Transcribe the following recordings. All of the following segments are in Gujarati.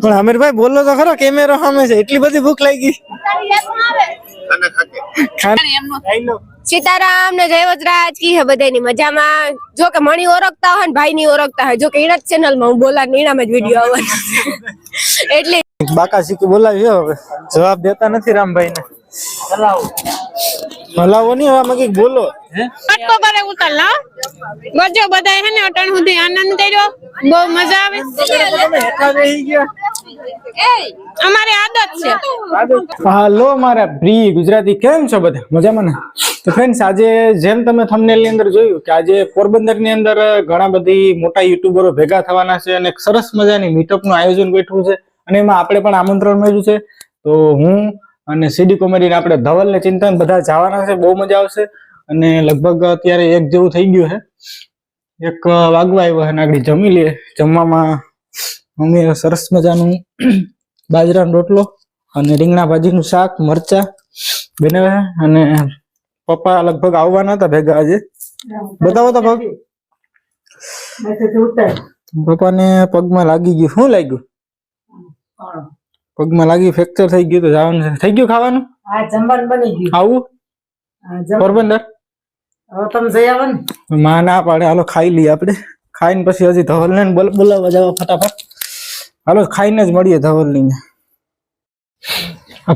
પણ અમીરભાઈ બોલો તો ખરો કેમેરો સામે છે એટલી બધી ભૂખ લાગી. આવે? સીતારામ ને જય વજરાજ કી હે બધાની મજામાં? જો કે મણી ઓળખતા હોય ને ભાઈ ની ઓળખતા હોય. જો કે એના ચેનલમાં હું બોલા નીણામાં જ વીડિયો આવવાનો છે. એટલે બાકા શીખી બોલાવી હવે. જવાબ દેતા નથી રામભાઈ ને હલાવો નહીં હવે મગી બોલો. પટકો કરે ઉતર લા ગજો બધાય હે ને અટણ સુધી આનંદ કર્યો. બહુ મજા આવે. તમે હેઠા બેસી ગયા અમારી આદત છે. હાલો મારા પ્રિય ગુજરાતી કેમ છો બધા? મજામાં ને? તો ફ્રેન્ડ્સ આજે જેમ તમે થંબનેલની અંદર જોયું કે આજે પોરબંદરની અંદર ઘણા બધી મોટા યુટ્યુબરો ભેગા થવાના છે અને સરસ મજાની મીટઅપનું આયોજન બેઠું છે અને એમાં આપણે પણ આમંત્રણ મળ્યું છે. તો હું અને સીડી કોમેડીને આપણે ધવલ ને ચિંતન બધા જવાના છે બહુ મજા આવશે. અને લગભગ અત્યારે એક જેવું થઈ ગયું છે. એક વાગવા આવ્યો છે આગળ જમી લે જમવામાં મમ્મીએ સરસ મજાનું બાજરાનો રોટલો અને રીંગણા ભાજીનું શાક મરચા બનાવ્યા અને પપ્પા લગભગ આવવાના હતા ભેગા આજે. બતાવો તો પગ પપ્પાને પગમાં લાગી ગયું. શું લાગ્યું? પગમાં લાગી ફ્રેક્ચર થઈ ગયું તો જવાનું છે. થઈ ગયું ખાવાનું? હા જમવાનું બની ગયું. આવું પોરબંદર? હવે તમે જઈ આવો ને. માં ના પાડે. હાલો ખાઈ લઈએ આપણે. ખાઈને પછી હજી ધવલ ને બોલ- બોલાવવા જવા ફટાફટ. હાલો ખાઈને જ મળીએ ધવલની.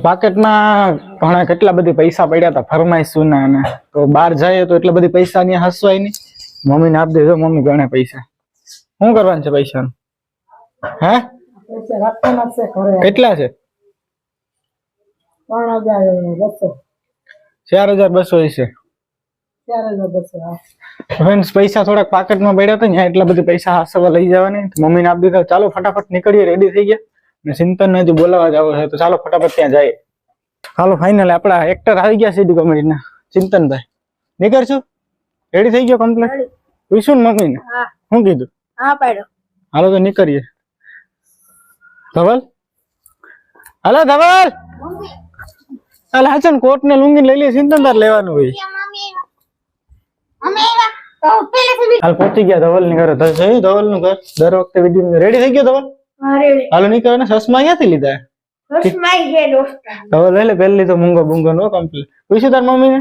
પાકેટમાં ઘણા કેટલા બધી પૈસા પડ્યા હતા ફરમાઈશ સુના અને તો બહાર જાય તો એટલા બધી પૈસા ની હસવાય નહીં. મમ્મીને આપી દેજો મમ્મી ગણે પૈસા. શું કરવાનું છે પૈસાનું? હે? છે કેટલા છે? ચાર હજાર બસો છે. ફ્રેન્ડ્સ પૈસા થોડાક પાકેટમાં પડ્યા હતા ત્યાં એટલા બધા પૈસા હાસવા લઈ જવાની મમ્મીને આપી દીધા ચાલો ફટાફટ નીકળીએ રેડી થઈ ગયા. અને ચિંતન હજુ બોલાવા જાવ છે તો ચાલો ફટાફટ ત્યાં જઈએ. હાલો ફાઇનલ આપણા એક્ટર આવી ગયા સીડી કોમેડીના ચિંતનભાઈ નીકળશું? રેડી થઈ ગયો કમ્પ્લીટ પૂછ્યું ને મમ્મીને? ને શું કીધું? હા પાડો હાલો તો નીકળીએ. ધવલ? હાલો ધવલ? હાલ હાચન કોટ ને લુંગી લઈ લે તાર લેવાનું હોય. હાલ પહોંચી ગયા ધવલની ઘરે ધવલનું ઘર? દર વખતે વીડિયો રેડી થઈ ગયો ધવલ? હાલો નીકળ્યો ને સસમા ક્યાંથી લીધા? ધવલ લઈ પહેલી તો મૂંગો બુંગો નો કમ્પ્લીટ પૂછ્યું તાર મમ્મી ને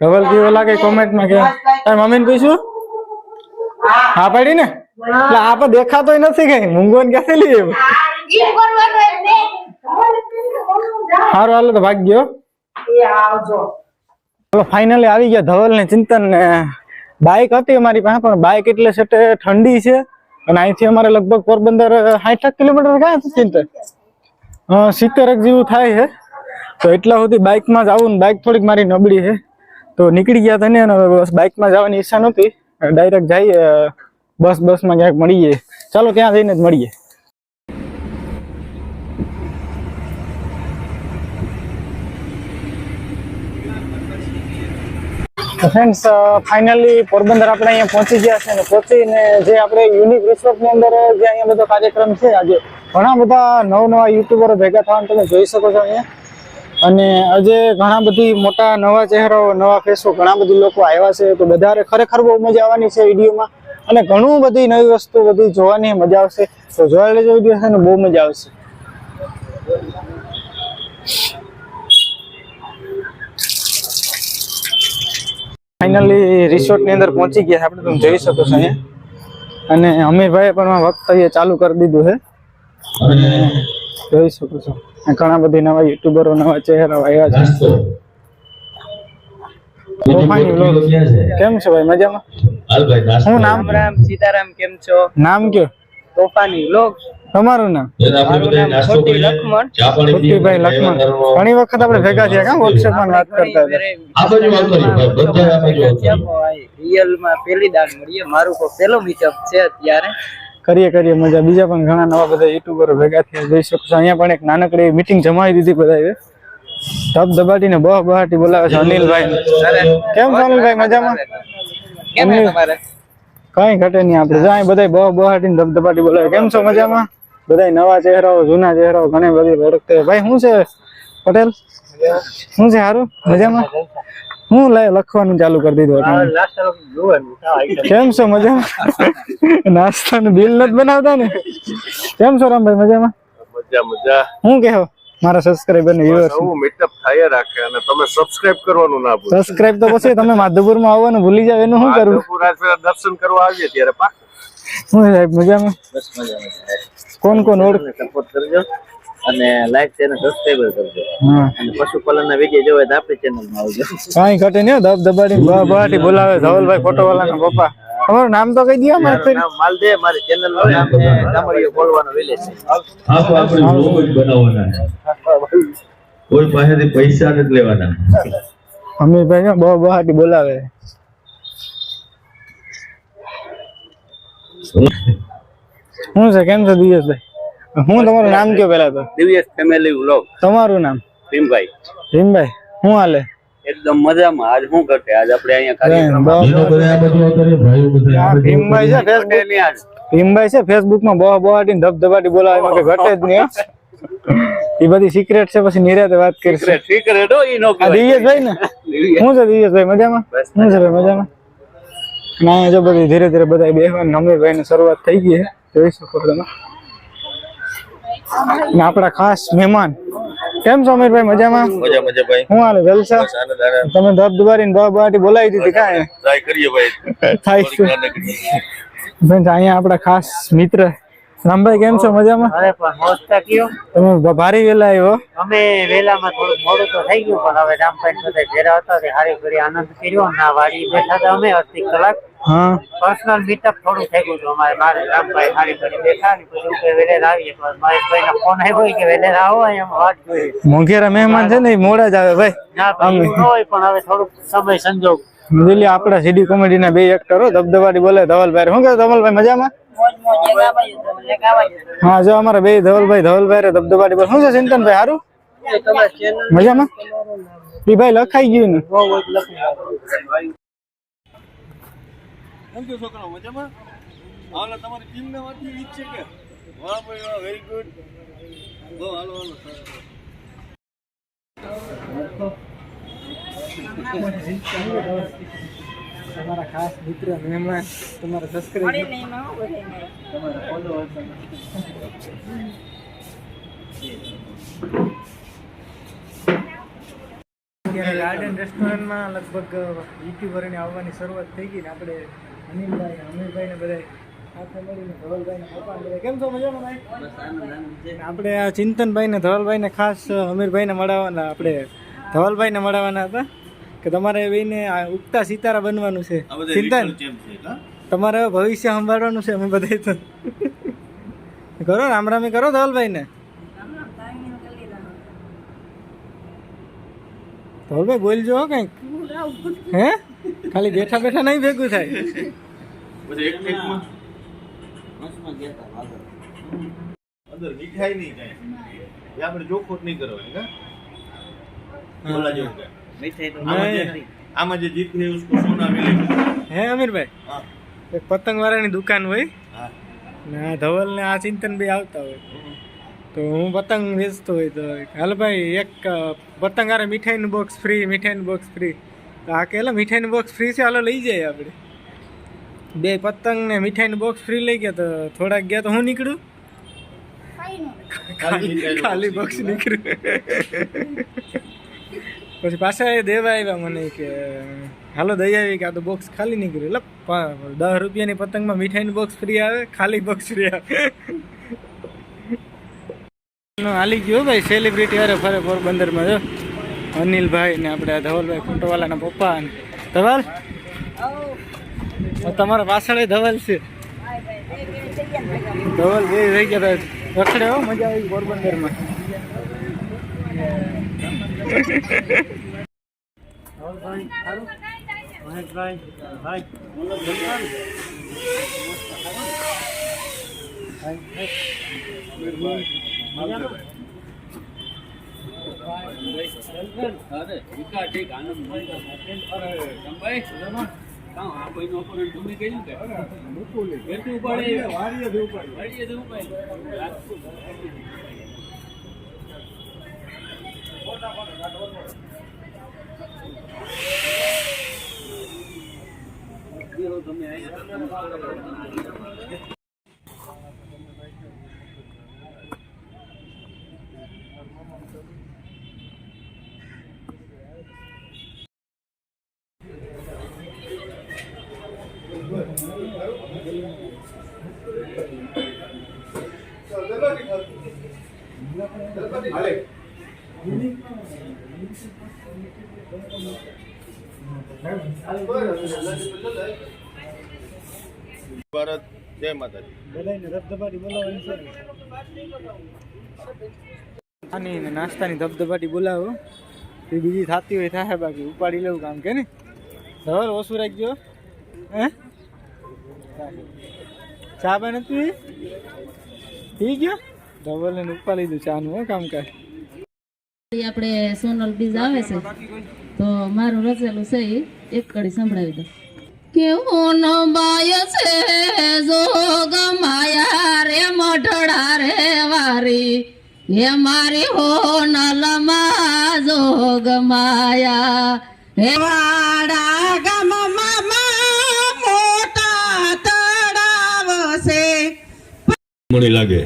ધવલ કેવો લાગે કોમેન્ટમાં કે તાર મમ્મી ને પૂછ્યું? હા. પાડી ને એટલે આ પણ દેખાતોય નથી કઈ. મૂંગો ને ક્યાંથી લઈ આવ્યો સારું હાલો તો ભાગ ગયો. ફાઈનલી આવી ગયા ધવલ ને ચિંતન ને બાઇક હતી અમારી પાસે, પણ બાઇક એટલે સેટે ઠંડી છે. અને અહીંથી અમારે લગભગ પોરબંદર સાઠ કિલોમીટર ક્યાં હતું ચિંતન? હા સિત્તેર જેવું થાય છે. તો એટલા સુધી બાઇકમાં જ આવું ને બાઇક થોડીક મારી નબળી છે. તો નીકળી ગયા હતા ને, અને બસ બાઇકમાં જવાની ઈચ્છા નહોતી. ડાયરેક્ટ જઈએ બસ, બસમાં ક્યાંક મળીએ. ચાલો ત્યાં જઈને જ મળીએ. ફ્રેન્ડ્સ ફાઇનલી પોરબંદર આપણે અહીંયા પહોંચી ગયા છે અને પહોંચીને જે આપણે યુનિક રિસોર્ટની અંદર જે અહીંયા બધો કાર્યક્રમ છે, આજે ઘણા બધા નવ નવા યુટ્યુબરો ભેગા થવાનું તમે જોઈ શકો છો અહીંયા. અને આજે ઘણા બધી મોટા નવા ચહેરાઓ, નવા ફેસો ઘણા બધી લોકો આવ્યા છે, તો બધારે ખરેખર બહુ મજા આવવાની છે વિડીયોમાં. અને ઘણું બધી નવી વસ્તુ બધી જોવાની મજા આવશે. તો જોવા લેજો વીડિયો છે ને બહુ મજા આવશે. ફાઇનલી રિસોર્ટની અંદર પહોંચી ગયા આપણે તમે જોઈ શકો છો અહીંયા. અને અમીરભાઈ પણ વક્તવ્ય ચાલુ કરી દીધું છે. અને જોઈ શકો છો. ઘણા બધી નવા યુટ્યુબરો નવા ચહેરા આવ્યા છે. કેમ છો ભાઈ? મજામાં? શું નામ રામ સીતારામ કેમ છો? નામ કયો? તોફાની લોક તમારું નામ? મારું લક્ષ્મણ ઘણી વખત આપણે ભેગા થયા કા? વોટ્સએપમાં વાત કરતા રિયલમાં પેલી દાન મળીએ. મારું પેલો મીટઅપ છે અત્યારે. કરીએ કરીએ મજા. બીજા પણ ઘણા નવા બધા યુટ્યુબરો ભેગા થયા. જોઈ શકો છો અહીંયા પણ એક નાનકડી મીટિંગ જમાવી દીધી બધાએ. ધબ ધબાટીને બહ બહાટી બોલાવે છે અનિલભાઈ. કેમ છો અનિલભાઈ? મજામાં? કેમ છે તમારે? કઈ ઘટે નહીં આપણે. જાય બધા બહુ બહાટીને ધબધબાટી બોલાવે. કેમ છો મજામાં? બધા નવા ચહેરાઓ જૂના ચહેરાઓ ઘણી બધી ઓળખતે ભાઈ શું છે પટેલ? શું છે સારું મજામાં? હું લે લખવાનું ચાલુ કરી દીધું. કેમ છો મજામાં? નાસ્તાનું બિલ નથી બનાવતા ને? કેમ છો રામભાઈ મજામાં? મજા મજા. હું કહો મારા સબસ્ક્રાઇબર ને વ્યુઅર્સ નવું મીટઅપ થાય રાખે અને તમે સબસ્ક્રાઇબ કરવાનું ના ભૂલો સબસ્ક્રાઇબ તો પછી તમે માધવપુરમાં આવવાનું ભૂલી જાવ એનું શું કરું? માધવપુર આજે દર્શન કરવા આવીએ ત્યારે પાક હું સાહેબ મજામાં? બસ મજા મજા કોણ કોણ ઓળ સપોર્ટ કરજો અને લાઈક ચેનલ સબસ્ક્રાઇબ કરજો. અને પશુપાલન ના વીડિયો જોવે તો આપણી ચેનલમાં આવજો. કાઈ ઘટે નહીં હો, દબ દબાડી બાટી બોલાવે ધવલભાઈ ફોટો વાળા ના પપ્પા. તમારું નામ તો કહી દો મારે નામ માલદે મારી ચેનલનું નામ છે ડામરિયો બોલવાનો વિલેજ છે. આપ આપણે લોગો જ બનાવવાના છે. કોઈ પાસેથી પૈસા નથી લેવાના. અમીરભાઈ બહુ બહાટી બોલાવે. શું છે કેમ છો દિયેશભાઈ હું તમારું નામ કયો પેલા તો? દિવ્યેશ ફેમિલી વ્લોગ તમારું નામ? ભીમભાઈ. ભીમભાઈ શું હાલે? એકદમ મજામાં. આજ શું કરતે આજ આપણે અહીંયા બેન, બહુ- એનો બધા આ બધું કરે ભાઈઓ બધા આ આ બધું ભીમભાઈ છે ફેસબુક કાર્યક્રમ આજ ભીમભાઈ છે ફેસબુકમાં બહુ બહાટી ધબધબાટી બોલાવે એમાં કઈ ઘટે જ નહીં હો. એ બધી સિક્રેટ છે પછી નિરાતે વાત કરીશું. સિક્રેટ હો ઈ નો આ દિવ્યેશભાઈ ને શું છે દિવ્યેશભાઈ મજામાં? શું છે ભાઈ મજામાં? ના જો બધી ધીરે ધીરે બધા બેસવાની અમીરભાઈ ની શરૂઆત થઈ ગઈ છે. જોઈ શકો તમે. ને આપણા ખાસ મહેમાન કેમ છો અમીરભાઈ? મજામાં? મજા મજા ભાઈ. શું હાલે જલસા તમે ધબ તમે ધબ બાટી બોલાવી દીધી કાંઈ? ટ્રાય કરીએ ભાઈ. થાય છે. અહીંયા આપણા ખાસ મિત્ર રામભાઈ કેમ છો? મજામાં? અરે પણ મોસ્તા કયો તમે ભારી વેલા આવ્યો અમે વેલામાં થોડું મોડું તો થઈ ગયું પણ હવે રામભાઈ બધા ઘેરા હતા તે હારી ફરી આનંદ કર્યો ના વાડી બેઠા હતા અમે અડધી કલાક. હા. પર્સનલ મીટઅપ થોડું થઈ ગયું અમારે મારે રામભાઈ હારી ફરી બેઠા ને પછી કે વેલેર આવીએ પણ મહેશભાઈ નો ફોન આવ્યો કે વેલેર આવો એમ વાત જોઈએ મોંઘેરા મહેમાન છે ને મોડા જ આવે ભાઈ. ના હોય પણ હવે થોડુંક સમય સંજોગ. દિલ્હી આપણા સીડી કોમેડી ના બે એક્ટરો ધબધબાટી બોલે ધવલભાઈ. શું કહે ધવલભાઈ મજામાં? હા, જો અમારા બે ધવલભાઈ ધવલભાઈ રે ધબધબાટી બોલે શું છે, ચિંતનભાઈ સારું મજામાં? પીભાઈ ભાઈ લખાઈ ગયું ને. તમારી ટીમ ને ઈજ છે કે? ભાઈ વેરી ગુડ બહુ હાલો હાલો તમારા ખાસ મિત્ર મહેમાન તમારા સબસ્ક્રાઇબ અત્યારે ગાર્ડન રેસ્ટોરન્ટમાં લગભગ યુટ્યુબરોની આવવાની શરૂઆત થઈ ગઈ ને આપણે અનિલભાઈ અમીરભાઈ ને બધા સાથે મળીને ધવલભાઈ ને પપ્પા બધા કેમ છો મજામાં ભાઈ? આપણે આ ચિંતનભાઈ ને ધવલભાઈ ને ખાસ અમીરભાઈ ને મળવાના આપણે ધવલભાઈ ને મળવાના હતા. કે તમારે બેને ઉગતા સિતારા બનવાનું છે. ચિંતન તમારે ભવિષ્ય સંભાળવાનું છે અમે બધા તો. કરો રામ રામી કરો ધવલભાઈ ને ધવલભાઈ બોલજો હો કંઈક. હે? ખાલી બેઠા બેઠા નહીં ભેગું થાય. અંદર મીઠાઈ નહીં કાંઈ આપણે જોખોટ નહીં કરવાની કા બોલા જેવું કાંઈ. આમાં જે જીતને હે અમીરભાઈ? એક પતંગ દુકાન હોય. ને આ ધવલ ને આ ચિંતન ભાઈ આવતા હોય. તો હું પતંગ વેચતો હોય તો હાલ ભાઈ એક પતંગ આરે મીઠાઈનું બોક્સ ફ્રી મીઠાઈનું બોક્સ ફ્રી આ કેલા મીઠાઈનું બોક્સ ફ્રી છે? હાલો લઈ જાય આપણે બે પતંગ ને મીઠાઈનું બોક્સ ફ્રી લઈ ગયા તો થોડાક ગયા તો હું નીકળું? ખાલી બોક્સ નીકળ્યું. પછી પાછા એ દેવા આવ્યા મને કે, હાલો દઈ આવી કે આ તો બોક્સ ખાલી નીકળ્યું. એટલે દસ રૂપિયાની પતંગમાં મીઠાઈનું બોક્સ ફ્રી આવે? ખાલી બોક્સ ફ્રી આવે? હાલી ગયો ભાઈ સેલિબ્રિટી અરે ફરે પોરબંદરમાં, જો. અનિલભાઈ ને આપણે ધવલભાઈ ફોટોવાલાના પપ્પા ને. ધવલ? તમારા પાછળ ધવલ છે. ધવલ બે થઈ ગયા રખડે હો, મજા આવી પોરબંદરમાં. કોઈ નોકરો તમે કહ્યું કે ઉપાડે વાડીએ ઉપાડે વાડીએ ઉપાડે Thank you. જય માતાજી. નાસ્તાની ધબધબાટી બોલાવો. એ બીજી થતી હોય થાય બાકી ઉપાડી લેવું કામ કે ને સવાર ઓછું રાખજો. હે? ચા બને તું પી ગયો? ધવલ ને ઉપાડી લીધું ચાનું હો કામ કાજ આપણે સોનલ બીજ આવે છે. તો મારું રચેલું છે એક કડી સંભળાવી દો. કેવું બાય છે? જોગ માયા રે મઢડા રે વારી. હે મારી હો નલમા જોગ માયા. હે વાડા ગામમાં મોટા તળાવ છે. મને લાગે.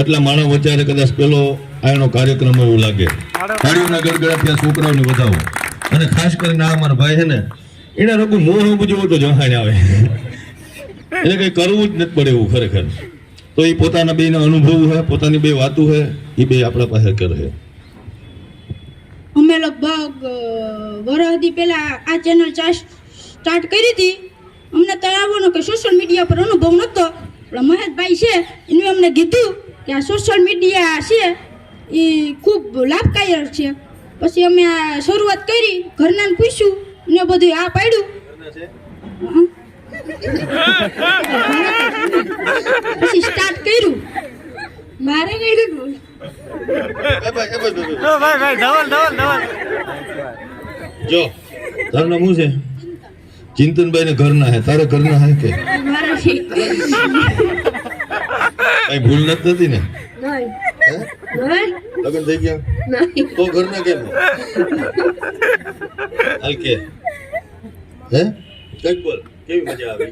એટલા માણસ વચ્ચે કદાચ પેલો આનો કાર્યક્રમ એવું લાગે. તાળીઓના ગડગડાટ છોકરાઓને વધાવો. અને ખાસ કરીને આ અમારા ભાઈ છે ને એના લોકો મોહ જેવો તો જહાણ આવે. એટલે કઈ કરવું જ નથી પડે એવું ખરેખર. તો એ પોતાના બે અનુભવ હે, પોતાની બે વાતો હે, એ બે આપણા પાસે કરે અમે લગભગ વરસથી પહેલા આ ચેનલ સ્ટાર્ટ કરી હતી. અમને તળાવોનો કે સોશિયલ મીડિયા પર અનુભવ નહોતો પણ મહેશભાઈ છે, એનું અમને કીધું કે આ સોશિયલ મીડિયા છે, એ ખૂબ લાભકાયક છે. પછી અમે આ શરૂઆત કરી, ઘરનાને પૂછ્યું ને બધું આ પડ્યું? પછી સ્ટાર્ટ કર્યું. મારે કઈ ભાઈ ભાઈ ધવલ ધવલ ધવલ. જો તારું નામ છે? ચિંતનભાઈ ને ઘરના હે તારે ઘરના હે કે? કઈ ભૂલ નથી થતી ને? લગ્ન થઈ ગયા? તો ઘરના કેમ હાલ કે. હે? કંઈક બોલ. કેવી મજા આવી?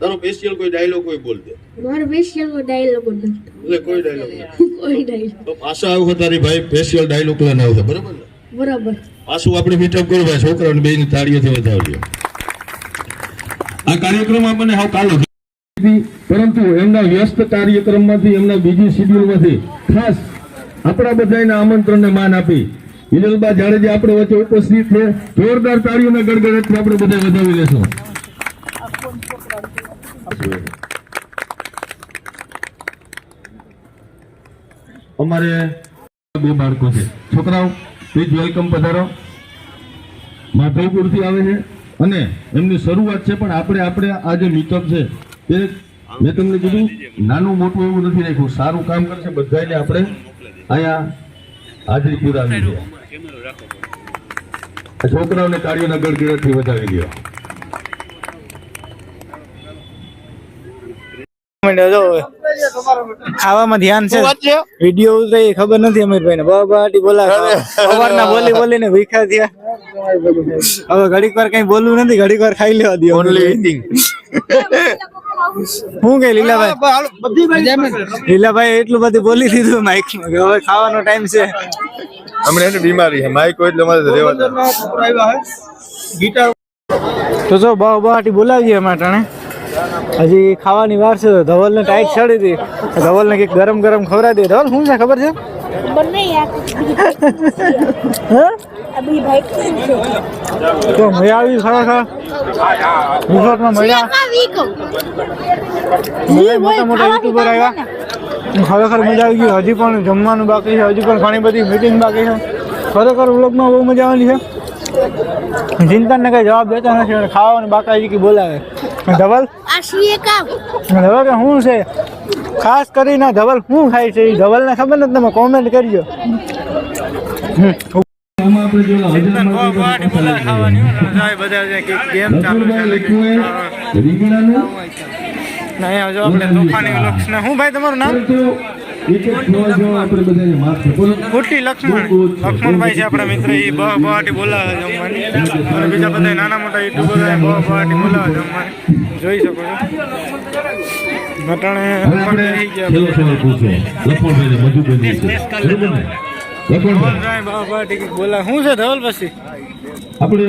તારો સ્પેશિયલ કોઈ ડાયલોગ કોઈ બોલ દે. મારો સ્પેશિયલ ડાયલોગ નથી. એટલે કોઈ ડાયલોગ કોઈ ડાયલોગ તો પાછા આવું તારી ભાઈ સ્પેશિયલ ડાયલોગ લઈને આવશે બરાબર ને? બરાબર. પાછું આપણે મીટઅપ કરો ભાઈ છોકરાઓને બેની તાળીઓથી વધાવજો. આ કાર્યક્રમ આપણને હાવ કાલો પરંતુ એમના વ્યસ્ત કાર્યક્રમમાંથી, એમના બીજી શિડ્યુલમાંથી ખાસ આપણા બધાના આમંત્રણને માન આપી. હિલલબા જાડેજા આપણે વચ્ચે ઉપસ્થિત છે. જોરદાર તાળીઓના ગડગડાટથી આપણે બધા વધાવી લેશું. અમારે બે બાળકો છે. છોકરાઓ પ્લીઝ વેલકમ પધારો. માધવપુરથી આવે છે. અને એમની શરૂઆત છે, પણ આપણે આપણે આ જે મીટઅપ છે તે મેં તમને કીધું નાનું મોટું એવું નથી રાખ્યું. સારું કામ કરશે બધાને આપણે અહીંયા હાજરી પુરાવી છે. છોકરાઓને કાર્યોના ગડગડાટથી વધાવી દો ખાવામાં ધ્યાન છે. વીડિયો ઉતરે એ ખબર નથી અમીરભાઈ ને બાબાટી બોલા સવારના બોલી બોલીને ભીખા થયા. હવે ઘડીક વાર કઈ બોલવું નથી ઘડીક વાર ખાઈ લેવા દો ઓનલી શું કે લીલાભાઈ લીલાભાઈ એટલું બધું બોલી દીધું માઇક હવે ખાવાનો ટાઈમ છે અમને એને બીમારી છે માઇક હોય એટલે મારે રહેવા દે તો જો બહુ આટી બોલાવીએ અમારે ટાણે હજી ખાવાની વાર છે ધવલ ને ટાઈટ ચડી હતી. ધવલ ને કંઈક ગરમ ગરમ ખવડાવી દે. ધવલ શું છે ખબર છે? તો મજા આવી ખરેખર. રિસોર્ટમાં મજા. મોટા મોટા યુટ્યુબર આવ્યા. ખરેખર મજા આવી ગઈ. હજી પણ જમવાનું બાકી છે. હજી પણ ઘણી બધી મીટિંગ બાકી છે. ખરેખર વ્લોગમાં બહુ મજા આવેલી છે. ચિંતનને કઈ જવાબ દેતો નથી ખાવાનું બાકાજી કી બોલાવે. ધવલ? ધવલ કે શું છે? ખાસ કરીને ધવલ શું ખાય છે? એ ધવલને ખબર નથી તમે કોમેન્ટ કરજો. ને શું ભાઈ તમારું નામ? બોલો. કુટી લક્ષ્મણ. લક્ષ્મણભાઈ છે આપણા મિત્ર એ બહ બહાટી બોલાવે જમવાની અને બીજા બધા નાના મોટા યુટ્યુબર બહ બહાટી બોલાવે જમવાની જોઈ શકો છો. ઘટાણે થઈ ગયા બોલાવે. શું છે ધવલ પછી? આપણે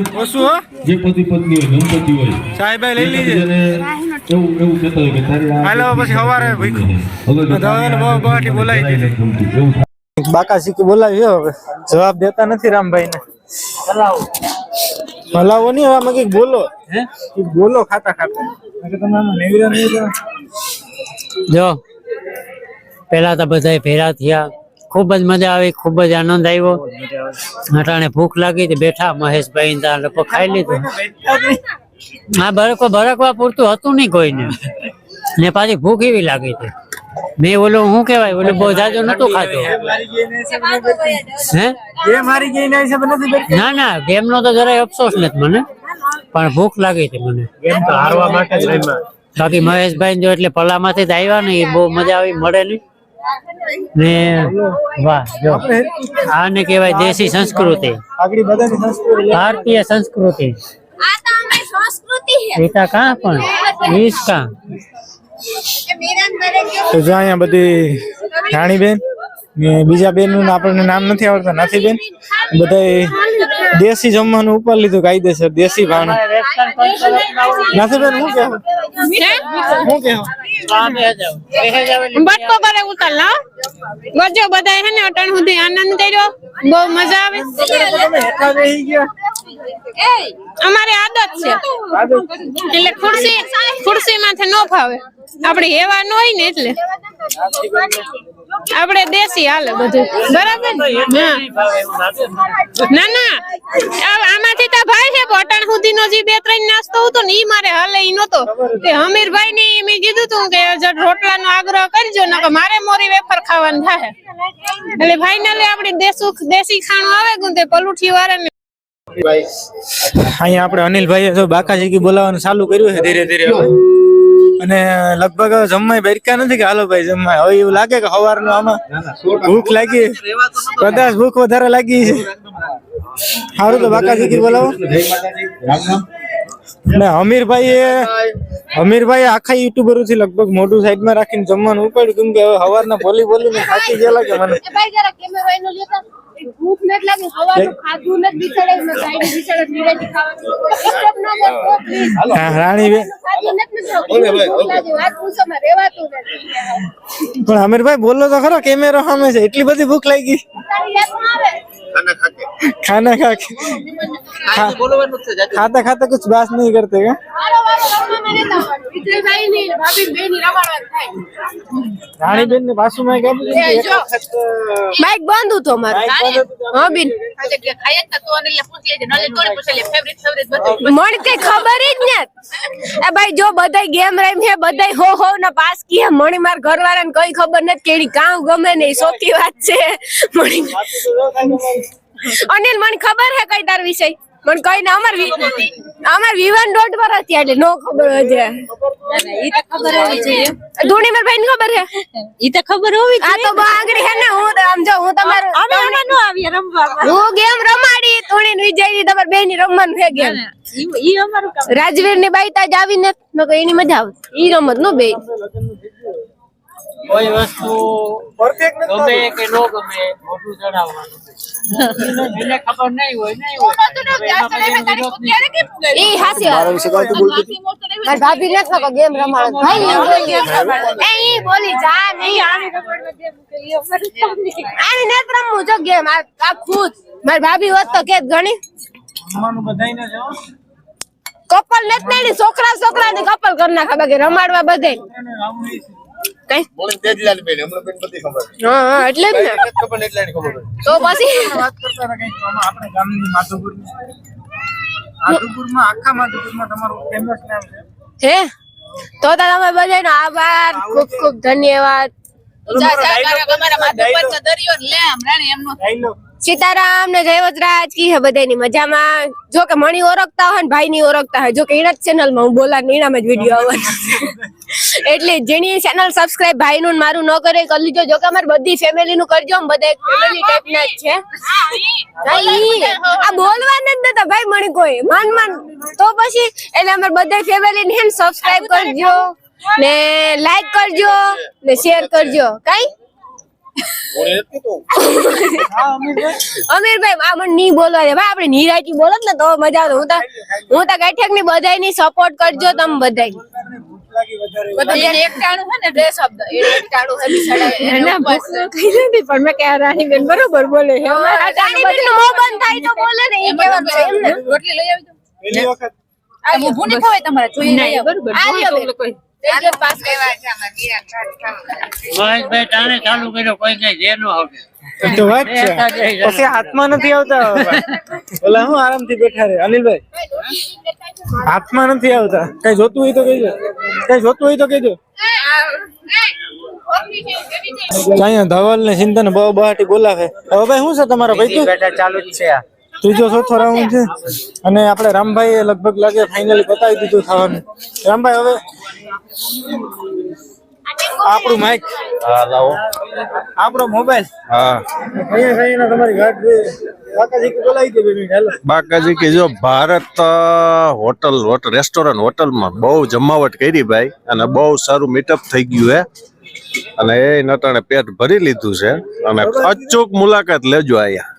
જે પતિ પત્ની હોય દંપતી હોય સાહેબ લઈ લીજે એવું એવું કહેતા હોય કે તારી હાલો પછી સવારે બહાટી બોલાવી ગમતી. એવું થાય. બાકા શીખી બોલાવ્યો હવે. જવાબ દેતા નથી રામભાઈ ને હલાવો નહીં હવે આમાં કંઈક બોલો. હે? બોલો ખાતા ખાતા. નકર તમે આમાં નેવરા નેવરા જો પેલા તો બધા ભેરા થયા. ખૂબ જ મજા આવી ખૂબ જ આનંદ આવ્યો. અટાણે ભૂખ લાગી હતી બેઠા મહેશભાઈ ત્યાં લોકો ખાઈ લીધું. હા બરકો બરકવા પૂરતું હતું નહીં કોઈને. ને પાછી ભૂખ એવી લાગી હતી. મેં ઓલો શું કેવાય ઓલો બહુ જાજો નતું ખાતો હે? એ મારી ગઈ ના ના ના ગેમ નો તો જરાય અફસોસ નથી મને. પણ ભૂખ લાગી હતી મને. તો હારવા માટે બાકી મહેશભાઈ જો એટલે પલામાંથી જ આવ્યા ને એ બહુ મજા આવી મળે નહીં. ને વાહ જો. આને કહેવાય દેશી સંસ્કૃતિ. ભારતીય સંસ્કૃતિ. આ તો અમે રીતા કાં પણ? વીસ કાં? તો જો અહીંયા બધી રાણીબેન ને બીજા બેનનું આપણને નામ નથી આવડતા નથી બેન બધા દેશી જમવાનું ઉપર લીધું કાયદેસર દેશી ભાણું. નાસીબેન હું કેવું? હું કેવું? બટકો કરે ઉતાર લા ગજો બધા હે ને અટણ સુધી આનંદ કર્યો. બહુ મજા આવે. અમારી આદત છે. એટલે ખુરશી ન ફાવે. આપણે એવા ન હોય ને એટલે. આપણે દેશી હાલે બધું. બરાબર? ના ના. આમાંથી તો ભાઈ છે અટાણ સુધી નો જે બે ત્રણ નાસ્તો હતો ને, ઈ મારે હાલે, ઈ નતો. તે હમીરભાઈ ને મેં કીધું તું કે રોટલા નો આગ્રહ કરજો ને મારે મોરી વેફર ખાવાનું થાય એટલે ફાઇનલી આપણે દેશું, દેશી ખાણું આવે ગું તે પલુઠી વાળા અહીંયા આપણે અનિલભાઈએ જો બોલાવાનું બોલાવવાનું ચાલુ કર્યું છે ધીરે ધીરે. અને લગભગ જમવાય બેરકા નથી કે હાલો ભાઈ જમવાય હવે એવું લાગે કે સવારનું આમાં ભૂખ લાગી. કદાચ ભૂખ વધારે લાગી છે. સારું તો બાકા શીખી બોલાવો ને અમીરભાઈ. એ અમીરભાઈ આખા યુટ્યુબરથી લગભગ મોટું સાઈડમાં રાખીને જમવાનું ઉપાડ્યું કેમ કે હવે સવારના બોલી થાકી મને. ભૂખ નથી લાગી ખાધું નથી બિચારે મેં બિચારે ખાવાનું. Disturb ન કરતો, please. હા, રાણી બેન ખાધું નથી મિત્રો. ભૂખ લાગી, વાત પૂછો માં રહેવાતું નથી. પણ અમીરભાઈ બોલો તો ખરો કેમેરો સામે છે એટલી બધી ભૂખ લાગી. તારી યાદ ન આવે ખાના ખા કે ખાતા ખાતા कुछ बात नहीं करते क्या વારો વારો રમવામાં નતા આવડતું. વિજયભાઈ ની ને ભાભી બે ની રમાડવાનું થાય રાણી બેન ને પાછું મેં કીધું કે એક જો. વખત માઇક બંધ હતો મારે હા બેન મને કઈ ખબર જ ને એ ભાઈ જો બધાય ગેમ રમી છે બધાય હો હો ના પાસ કી મણી માર ઘરવાળા ને કઈ ખબર નથી કેડી કામ ગમે નહીં સોતી વાત છે મણી અનિલ મને ખબર હે કઈ તાર વિષય મને કઈ ના અમાર અમાર વિવાન દોઢ પર હતી એટલે નો ખબર હોય ધોની માર ભાઈ ને ખબર હે? ઈ તો ખબર હોવી આ તો બાંગડી હે ને હું આમ જો હું તમારું અમે અમે નો આવીએ રમવા હું ગેમ રમાડી ધોની ને વિજયની તમારે બે ની રમવાનું છે ગેમ. ઈ ઈ અમારું કામ. રાજવીરની બાઈ તાજ આવીને નકર એની મજા આવે ઈ રમત નો બે કોઈ વસ્તુ પરફેક્ટ ગમે કે ન ગમે મોટું ચડાવવાનું. એને ખબર નહીં હોય નહીં હોય. એ હાસી વાત. મારી ભાભી ને નકો ગેમ રમાડે ભાઈ ઈ બોલી. ગેમ રમાડે એ ઈ બોલી જા નહીં. આની આની ને રમવું જો ગેમ આ ખુદ. મારી ભાભી હોત તો કેત ઘણી જમવાનું બધાયને જો કપલ નથી ને છોકરા છોકરા ની કપલ કરી નાખા બાકી રમાડવા બધે કઈ? હા હા એટલે જ ને. તો પછી? વાત કરતા હતા આપણે ગામની માધુપુરમાં આખા માધુપુરમાં તમારું ફેમસ નામ છે. હે? તો તમે બધાનો આભાર ખૂબ ખૂબ ધન્યવાદ. ડાયલોગ સીતારામ ને જય વજરાજ કી હે બધાની મજામાં? જો કે મણી ઓળખતા હોય ને ભાઈ ની ઓળખતા હોય. જો કે એના જ ચેનલમાં હું બોલા નીણામાં જ વીડિયો આવે એટલે જેની ચેનલ સબસ્ક્રાઇબ ભાઈ નું મારું ન કરે કર લીજો. જો કે અમારી બધી ફેમિલી નું કરજો બધા ફેમિલી ટાઈપ ના જ છે. આ બોલવાના જ નતા ભાઈ મણી કોઈ. માન માન. તો પછી એટલે અમારે બધા ફેમિલી ને સબસ્ક્રાઇબ કરજો ને લાઈક કરજો ને શેર કરજો. કઈ? અમીરભાઈ આ મને નહીં બોલવા દે. ભાઈ આપણે નિરાયતી બોલો ને તો મજા આવે. હું તો હું તો ગાંઠિયાકની બધાય. ની સપોર્ટ કરજો તમે બધાય રોટલી લઈ આવી તમારે? મહેશભાઈ ટાણે ચાલુ કર્યો કોઈ કઈ જે નો હવે તો વાત છે. પછી હાથમાં નથી આવતા ઓલા હું આરામથી બેઠા રે? અનિલભાઈ? હાથમાં નથી આવતા. કઈ જોતું હોય તો કહેજો. કઈ જોતું હોય તો કહેજો. અહીંયા ધવલ ને ચિંતન બહુ બહાટી બોલાવે? હવે ભાઈ શું છે તમારો ભાઈ ચાલુ જ છે ત્રીજો ચોથો રાઉન્ડ છે. અને આપણે રામભાઈ લગભગ લાગે ફાઇનલી બતાવી દીધું થવાનું રામભાઈ હવે આપણું માઇક આપણો મોબાઈલ હા. અહીંયા કઈ તમારી ગાડી બાકાજી કે જો ભારત હોટલ હોટલ રેસ્ટોરન્ટ હોટલમાં બહુ જમાવટ કરી ભાઈ અને બહુ સારું મીટઅપ થઈ ગયું હે. અને એ નટાણે પેટ ભરી લીધું છે. અને અચૂક મુલાકાત લેજો અહીંયા.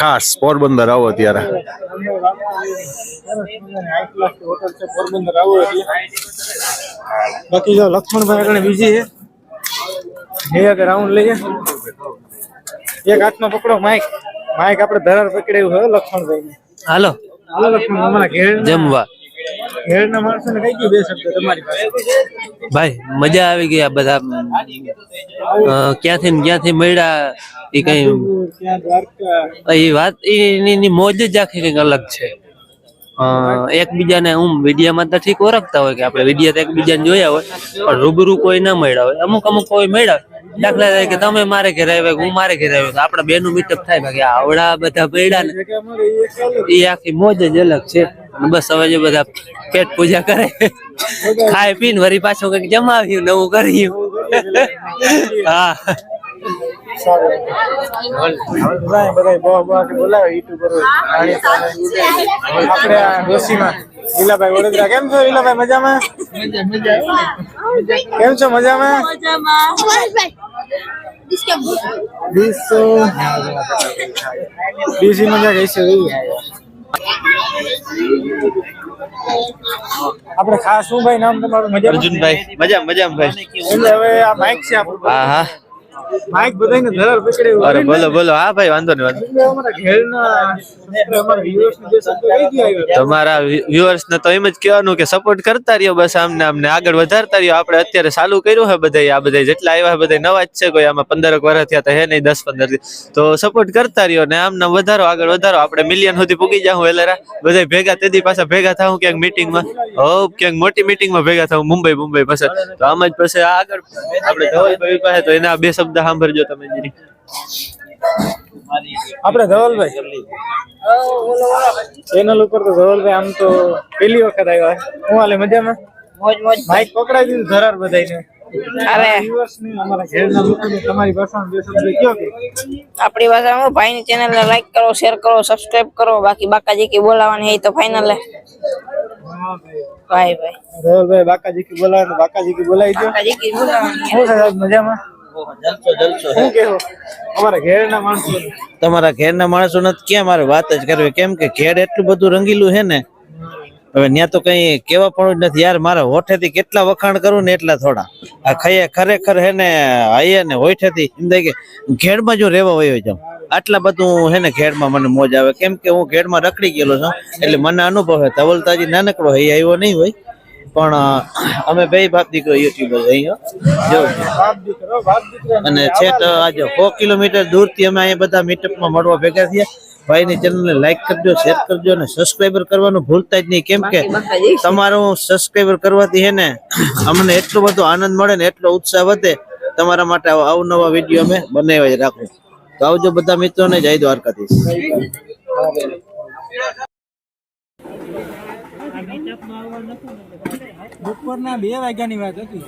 ખાસ પોરબંદર આવો ત્યારે બાકી જો લક્ષ્મણભાઈ આગળ બીજી છે. એ આગળ રાઉન્ડ લઈએ. એક હાથમાં પકડો માઇક. માઇક આપણે ધરાર પકડાયું હોય લક્ષ્મણભાઈ હાલો. હાલો લક્ષ્મણ અમારા ઘેર. જમવા. ગયું ભાઈ, મજા આવી આ બધા. ક્યાંથી ક્યાંથી મળ્યા એ કઈ? એ વાત એની મોજ જ આખી કંઈક અલગ છે. એકબીજાને હું વિડીયામાં તો ઠીક ઓળખતા હોય કે આપણે વિડીયા તો એકબીજાને જોયા હોય, પણ રૂબરૂ કોઈ ના મળ્યા હોય. અમુક અમુક કોઈ મળ્યા દાખલા તરીકે તમે મારે ઘરે આવ્યા હું મારે ઘરે આવ્યો આપડા બે નું મીટઅપ થાય બાકી આવડા બધા પૈડા ને, એ આખી મોજ જ અલગ છે. બસ હવે બધા પેટ પૂજા કરે, ખાય, પીને વરી પાછું કંઈક જમાવ્યું, નવું કર્યું. હા. બધાય બધા બહુ બહુ કે બોલાવે યુટ્યુબર આપણે આ ડોસીમાં લીલાભાઈ વડોદરા. કેમ છો લીલાભાઈ મજામાં? કેમ છો મજામાં? બીજી મજા ગઈ છે આપણે ખાસ શું ભાઈ નામ તમારું મજા અર્જુનભાઈ. મજા મજા ભાઈ. એટલે હવે આ માઇક છે આપણું. હા હા. માઇક બધાને ધરાર પકડ્યું અરે બોલો બોલો હા ભાઈ વાંધો નહીં વાંધો અમારા ઘેરના અમારા વ્યુઅર્સ ને જે શબ્દ કહી. તમારા વ્યુઅર્સ ને તો એમ જ કહેવાનું કે સપોર્ટ કરતા રહ્યો બસ આમને આમને. આગળ વધારતા રહ્યો. આપણે અત્યારે ચાલુ કર્યું છે બધાય આ બધા જેટલા આવ્યા છે બધા નવા જ છે કોઈ. આમાં પંદરક વર્ષ થયા તો હે નહીં દસ પંદરથી તો સપોર્ટ કરતા રહ્યો ને આમને વધારો આગળ વધારો. આપણે મિલિયન સુધી પૂગી જાઉં એલેરા. બધા ભેગા તેદી પાછા ભેગા થાઉં ક્યાંક મીટિંગમાં હો ક્યાંક મોટી મીટિંગમાં ભેગા થાઉં મુંબઈ મુંબઈ પાસે તો આમ જ પછી આગળ આપણે ધવલભાઈ પાસે તો એના બે શબ્દ સાંભળજો તમે જીરી આપણે ધવલભાઈ. ચેનલ ઉપર તો ધવલભાઈ આમ તો પહેલી વખત આવ્યા છે. હું હાલે મજામાં? માઇક પકડાઈ દીધું ધરાર બધાયને. અરે. viewers ને અમારા ઘેરના લોકોને તમારી ભાષામાં બે શબ્દ કયો કે આપણી ભાષામાં ભાઈ ની ચેનલ ને લાઈક કરો શેર કરો સબસ્ક્રાઇબ કરો. બાકી બાકાજી કી બોલાવાની એ તો ફાઇનલ હે ભાઈ. ભાઈ ધવલભાઈ બાકાજી કી બોલાવે તો બાકાજી કી બોલાવી દો બાકાજી કી બોલાવાની. શું છે સાહેબ મજામાં? તમારા ઘેરના માણસો નથી ક્યાં મારે વાત જ કરવી? કેમ કે ઘેર એટલું બધું રંગીલું છે ને હવે ત્યાં તો કઈ કેવા પણ જ નથી. યાર મારા હોઠેથી કેટલા વખાણ કરું ને એટલા થોડા. આ ખયે ખરેખર હે ને આયે ને હોઠેથી એમ થાય કે ઘેડમાં જો રેવા હોય જાઉં. આટલા બધું હે ને ઘેડમાં મને મોજ આવે. કેમ કે હું ઘેડમાં રખડી ગયેલો છું એટલે મને અનુભવ હે ધવલતાજી નાનકડો હૈ આવ્યો નહીં હોય. પણ અમે બે બાપ દીકરો યુટ્યુબર અહીંયા દીકરા અને છેક આજે સો કિલોમીટર દૂરથી અમે અહીંયા બધા મીટઅપમાં મળવા ભેગા થયા. ભાઈની ચેનલને લાઈક કરજો શેર કરજો અને સબસ્ક્રાઈબર કરવાનું ભૂલતા જ નહીં. કેમ કે તમારું સબસ્ક્રાઈબર કરવાથી હે ને અમને એટલો બધો આનંદ મળે ને એટલો ઉત્સાહ વધે તમારા માટે આવા અવનવા વીડિયો અમે બનાવ્યા જ રાખું. તો આવજો બધા મિત્રોને જય દ્વારકાધીશ. બપોરના બે વાગ્યાની વાત હતી.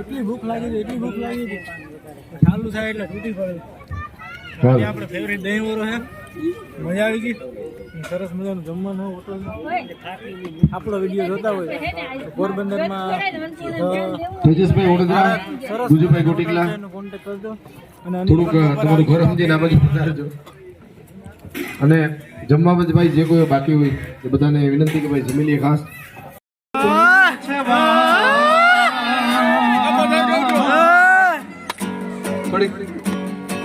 એટલી ભૂખ લાગી હતી એટલી ભૂખ લાગી હતી. ચાલુ થાય એટલે તૂટી પડે. આપણે ફેવરેટ દહીં વરો છે. મજા આવી ગઈ. સરસ મજાનું જમવાનું હોટલ આપણો વીડિયો જોતા હોય. પોરબંદરમાં તેજસભાઈ વડોદરા ગુજુભાઈ ગોટીકલા. કોન્ટેક્ટ કરજો અને થોડુંક તમારું ઘર સમજીને આ બાજુ પધારજો. અને જમવા ભાઈ જે કોઈ બાકી હોય એ બધાને વિનંતી કે ભાઈ જમી લઈએ ખાસ.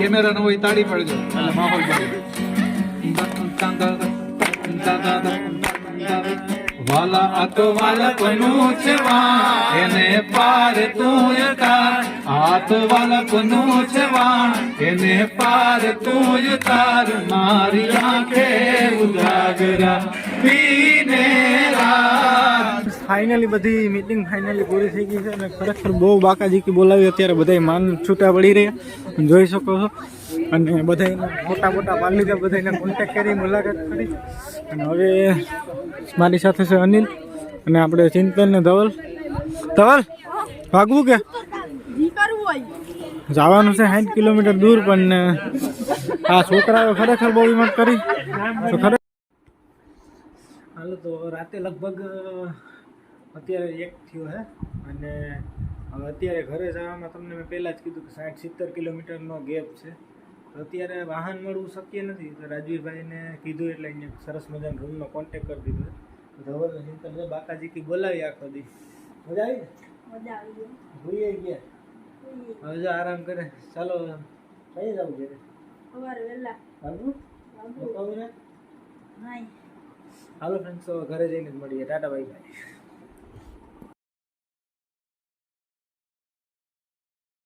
કેમેરા ન હોય તાળી પડજો એટલે માહોલ વાલા આ તો વાલપનું છે વાણ એને પાર તું તાર આ તો વાલપનું છે વાણ એને પાર તું તાર મારી આંખે ઉજાગરા પીને રાત ફાઇનલી બધી મીટિંગ ફાઇનલી પૂરી થઈ ગઈ છે અને ખરેખર બહુ બાકાજી કી બોલાવી. અત્યારે બધા માન છૂટા પડી રહ્યા. જોઈ શકો છો. અને બધા મોટા મોટા માન લીધા બધાને કોન્ટેક્ટ કરી, મુલાકાત કરી. અને હવે મારી સાથે છે અનિલ અને આપણે ચિંતન ને ધવલ. ધવલ, ભાગવું કે? જવાનું છે સાઠ કિલોમીટર દૂર, પણ આ છોકરાઓ ખરેખર બહુ હિંમત કરી. તો ખરેખર તો રાતે લગભગ અત્યારે એક થયો હે અને હવે અત્યારે ઘરે જવામાં તમને મેં પહેલાં જ કીધું કે સાઠ સિત્તેર કિલોમીટરનો ગેપ છે. તો અત્યારે વાહન મળવું શક્ય નથી તો રાજવીરભાઈને કીધું એટલે એને સરસ મજાનો રૂમનો કોન્ટેક કરી દીધો. તો ધવલને ચિંતન છે બાકાજી કી બોલાવી આખો દી. મજા આવી મજા આવી ભૂલી ગયા? હવે જો આરામ કરે. ચાલો કઈ જવું ઘરે? સવારે વહેલા. હાલો ફ્રેન્ડ્સ ઘરે જઈને જ મળીએ. Tata bye bye